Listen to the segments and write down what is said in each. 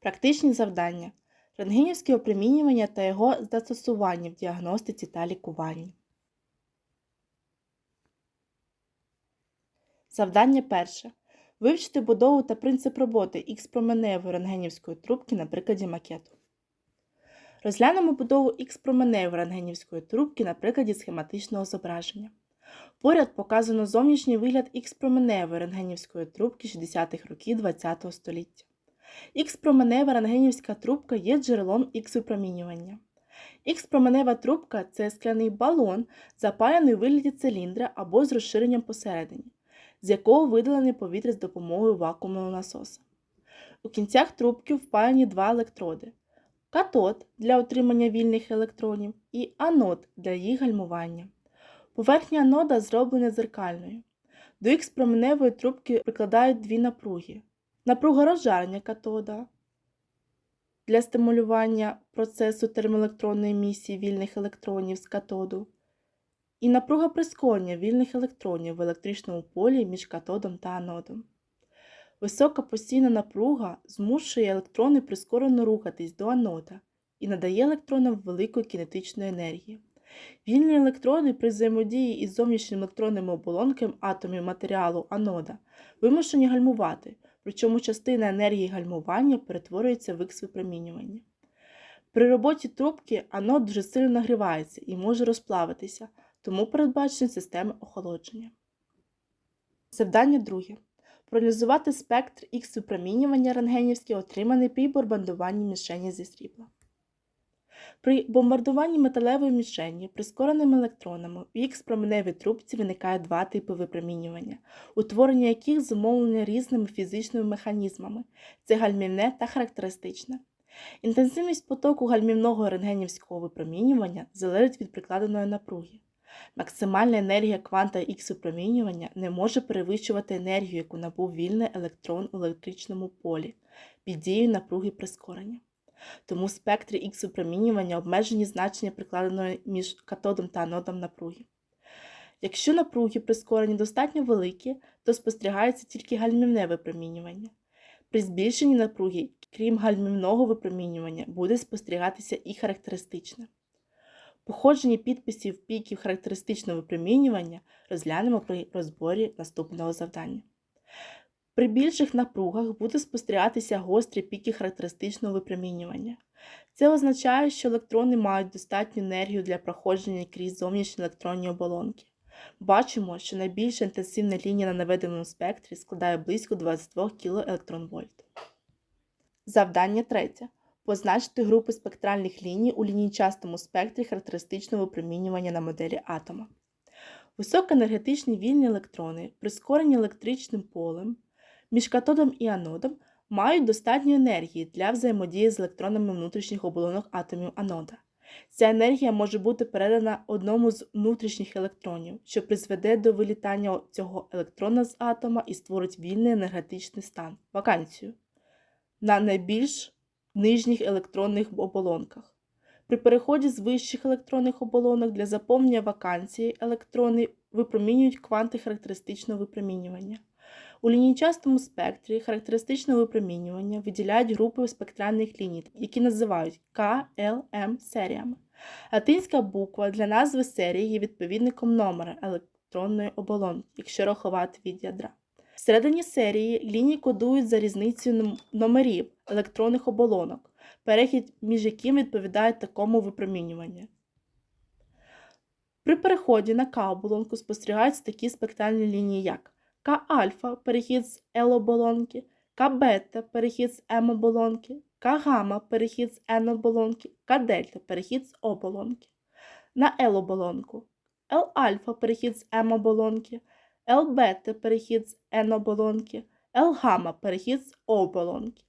Практичні завдання. Рентгенівське опромінювання та його застосування в діагностиці та лікуванні. Завдання перше. Вивчити будову та принцип роботи Х-променевої рентгенівської трубки на прикладі макету. Розглянемо будову Х-променевої рентгенівської трубки на прикладі схематичного зображення. Поряд показано зовнішній вигляд Х-променевої рентгенівської трубки 60-х років ХХ століття. Х-променева рентгенівська трубка є джерелом Х-випромінювання. Х-променева трубка це скляний балон, запаяний у вигляді циліндра або з розширенням посередині, з якого видалене повітря з допомогою вакуумного насоса. У кінцях трубки впаяні два електроди катод для отримання вільних електронів і анод для їх гальмування. Поверхня анода зроблена дзеркальною. До Х-променевої трубки прикладають дві напруги. Напруга розжарення катода для стимулювання процесу термоелектронної емісії вільних електронів з катоду, і напруга прискорення вільних електронів в електричному полі між катодом та анодом. Висока постійна напруга змушує електрони прискорено рухатись до анода і надає електронам великої кінетичної енергії. Вільні електрони при взаємодії із зовнішніми електронними оболонками атомів матеріалу анода вимушені гальмувати, причому частина енергії гальмування перетворюється в х-випромінювання. При роботі трубки анод дуже сильно нагрівається і може розплавитися, тому передбачені системи охолодження. Завдання друге. Проаналізувати спектр х-випромінювання рентгенівське, отриманий при борбандуванні мішені зі срібла. При бомбардуванні металевої мішені прискореними електронами у Х-променевій трубці виникає два типи випромінювання, утворення яких зумовлені різними фізичними механізмами це гальмівне та характеристичне. Інтенсивність потоку гальмівного рентгенівського випромінювання залежить від прикладеної напруги. Максимальна енергія кванта Х-випромінювання не може перевищувати енергію, яку набув вільний електрон у електричному полі під дією напруги прискорення. Тому в спектрі Х-випромінювання обмежені значення прикладеної між катодом та анодом напруги. Якщо напруги прискорені достатньо великі, то спостерігається тільки гальмівне випромінювання. При збільшенні напруги, крім гальмівного випромінювання, буде спостерігатися і характеристичне. Походження підписів піків характеристичного випромінювання розглянемо при розборі наступного завдання. При більших напругах буде спостерігатися гострі піки характеристичного випромінювання. Це означає, що електрони мають достатню енергію для проходження крізь зовнішні електронні оболонки. Бачимо, що найбільша інтенсивна лінія на наведеному спектрі складає близько 22 кілоелектронвольт. Завдання третє. Позначити групи спектральних ліній у лінійчастому спектрі характеристичного випромінювання на моделі атома. Високоенергетичні вільні електрони, прискорені електричним полем, між катодом і анодом мають достатньо енергії для взаємодії з електронами внутрішніх оболонок атомів анода. Ця енергія може бути передана одному з внутрішніх електронів, що призведе до вилітання цього електрона з атома і створить вільний енергетичний стан вакансію на найбільш нижніх електронних оболонках. При переході з вищих електронних оболонок для заповнення вакансії електрони випромінюють кванти характеристичного випромінювання. У лінійчастому спектрі характеристичного випромінювання виділяють групи спектральних ліній, які називають КЛМ серіями. Латинська буква для назви серії є відповідником номера електронної оболонки, якщо рахувати від ядра. Всередині серії лінії кодують за різницею номерів електронних оболонок, перехід між яким відповідає такому випромінюванню. При переході на К-оболонку спостерігаються такі спектральні лінії, як К-альфа перехід з Л-оболонки, К-бета перехід з М-оболонки, К-гамма перехід з Н-оболонки, К-дельта перехід з оболонки. На Л-оболонку Л-альфа перехід з М-оболонки, Л-бета перехід з Н-оболонки, Л-гамма перехід з О-оболонки.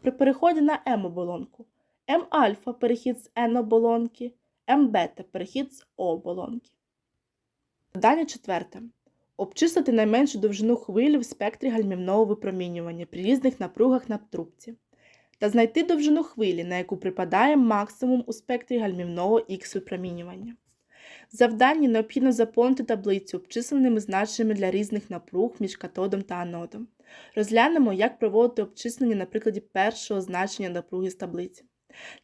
При переході на М-оболонку М-альфа перехід з Н-оболонки, М-бета перехід з О-оболонки. Задання четверте. Обчислити найменшу довжину хвилі в спектрі гальмівного випромінювання при різних напругах на трубці. Та знайти довжину хвилі, на яку припадає максимум у спектрі гальмівного х випромінювання. В завданні необхідно заповнити таблицю обчисленими значеннями для різних напруг між катодом та анодом. Розглянемо, як проводити обчислення на прикладі першого значення напруги з таблиці.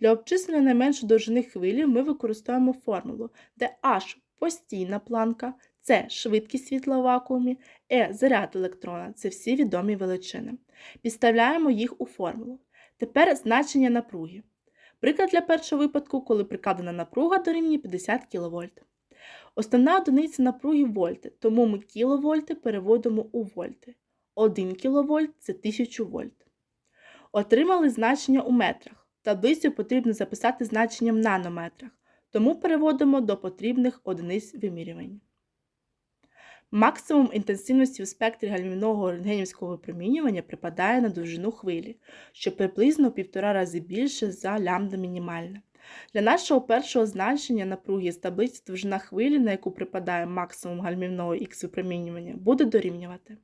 Для обчислення найменшої довжини хвилі ми використовуємо формулу, де H постійна планка, С швидкість світла в вакуумі, Е заряд електрона це всі відомі величини. Підставляємо їх у формулу. Тепер значення напруги. Приклад для першого випадку, коли прикладена напруга дорівнює 50 кВт. Основна одиниця напруги вольти, тому ми кіловольти переводимо у вольти. 1 кВт це 1000 вольт. Отримали значення у метрах. Таблицю потрібно записати значенням нанометрах, тому переводимо до потрібних одиниць вимірювань. Максимум інтенсивності у спектрі гальмівного рентгенівського випромінювання припадає на довжину хвилі, що приблизно в півтора рази більше за лямбда мінімальна. Для нашого першого значення напруги з таблиці довжина хвилі, на яку припадає максимум гальмівного х випромінювання, буде дорівнювати.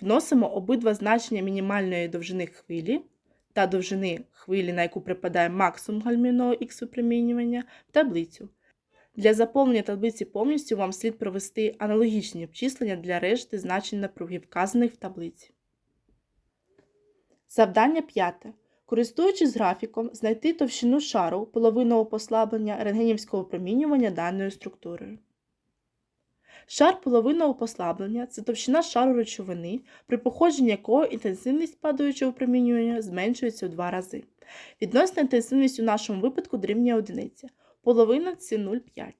Вносимо обидва значення мінімальної довжини хвилі та довжини хвилі, на яку припадає максимум гальмівного х випромінювання, в таблицю. Для заповнення таблиці повністю вам слід провести аналогічні обчислення для решти значень напруги, вказаних в таблиці. Завдання 5. Користуючись графіком, знайти товщину шару половинного послаблення рентгенівського випромінювання даною структурою. Шар половинного послаблення це товщина шару речовини, при походженні якої інтенсивність падаючого випромінювання зменшується в два рази. Відносна інтенсивність у нашому випадку дорівнює одиниця. Половина це 0,5.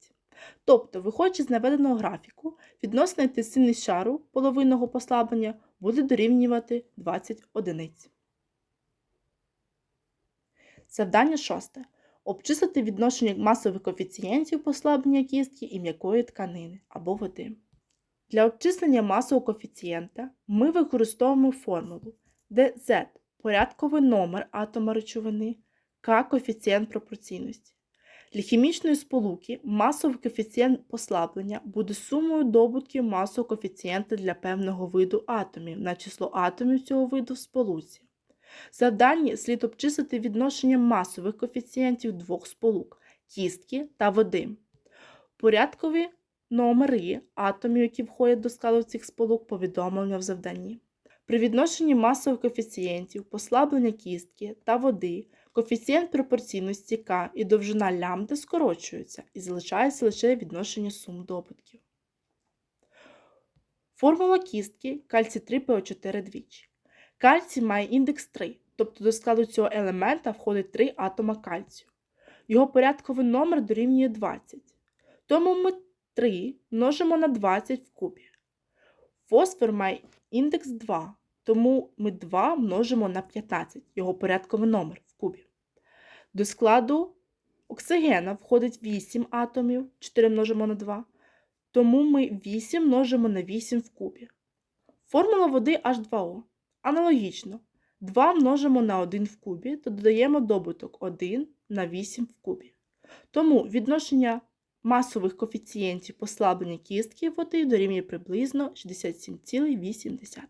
Тобто, виходячи з наведеного графіку, відносна інтенсивність шару половинного послаблення буде дорівнювати 20 одиниць. Завдання шосте. Обчислити відношення масових коефіцієнтів послаблення кістки і м'якої тканини або води. Для обчислення масового коефіцієнта ми використовуємо формулу, де Z порядковий номер атома речовини, К коефіцієнт пропорційності. Для хімічної сполуки масовий коефіцієнт послаблення буде сумою добутків масового коефіцієнта для певного виду атомів на число атомів цього виду в сполуці. Завданні слід обчислити відношення масових коефіцієнтів двох сполук кістки та води. Порядкові номери атомів, які входять до складу цих сполук, повідомлено в завданні. При відношенні масових коефіцієнтів послаблення кістки та води коефіцієнт пропорційності К і довжина лямбда скорочуються і залишається лише відношення сум добутків. Формула кістки кальцій 3 ПО4 двічі. Кальцій має індекс 3, тобто до складу цього елемента входить 3 атома кальцію. Його порядковий номер дорівнює 20. Тому ми 3 множимо на 20 в кубі. Фосфор має індекс 2, тому ми 2 множимо на 15, його порядковий номер в кубі. До складу оксигена входить 8 атомів, 4 множимо на 2, тому ми 8 множимо на 8 в кубі. Формула води H2O. Аналогічно, 2 множимо на 1 в кубі, то додаємо добуток 1 на 8 в кубі. Тому відношення масових коефіцієнтів послаблення кістки води дорівнює приблизно 67,8.